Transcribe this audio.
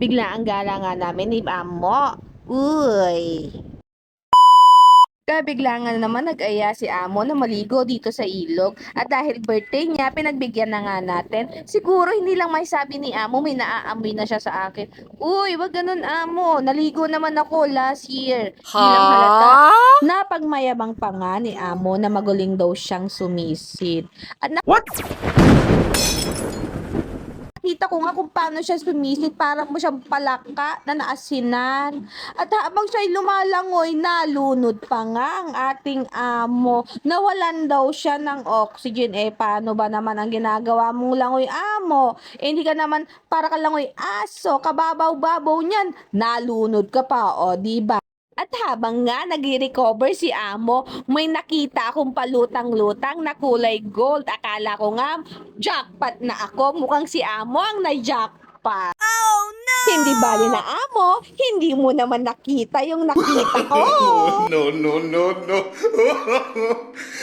Bigla ang gala nga namin ni Amo. Uy. Kaya bigla nga naman nag-aya si Amo na maligo dito sa ilog. At dahil birthday niya, pinagbigyan na nga natin. Siguro hindi lang may sabi ni Amo, may naaamoy na siya sa akin. Uy, wag ganun Amo. Naligo naman ako last year. Lang halata. Napagmayabang pa nga ni Amo na magaling daw siyang sumisid. At na- What? Ko nga kung paano siya sumisid, parang mo siyang palaka na naasinan. At habang siya'y lumalangoy, nalunod pa nga ang ating amo. Nawalan daw siya ng oxygen. Eh, paano ba naman ang ginagawa mong langoy amo? Eh, hindi ka naman para ka langoy aso, kababaw-babaw niyan. Nalunod ka pa, o, di ba? At habang nga nag-recover si Amo, may nakita akong palutang-lutang na kulay gold. Akala ko nga, jackpot na ako. Mukhang si Amo ang na-jackpot. Oh no! Hindi bali na Amo, hindi mo naman nakita yung nakita ko. No, no, no, no.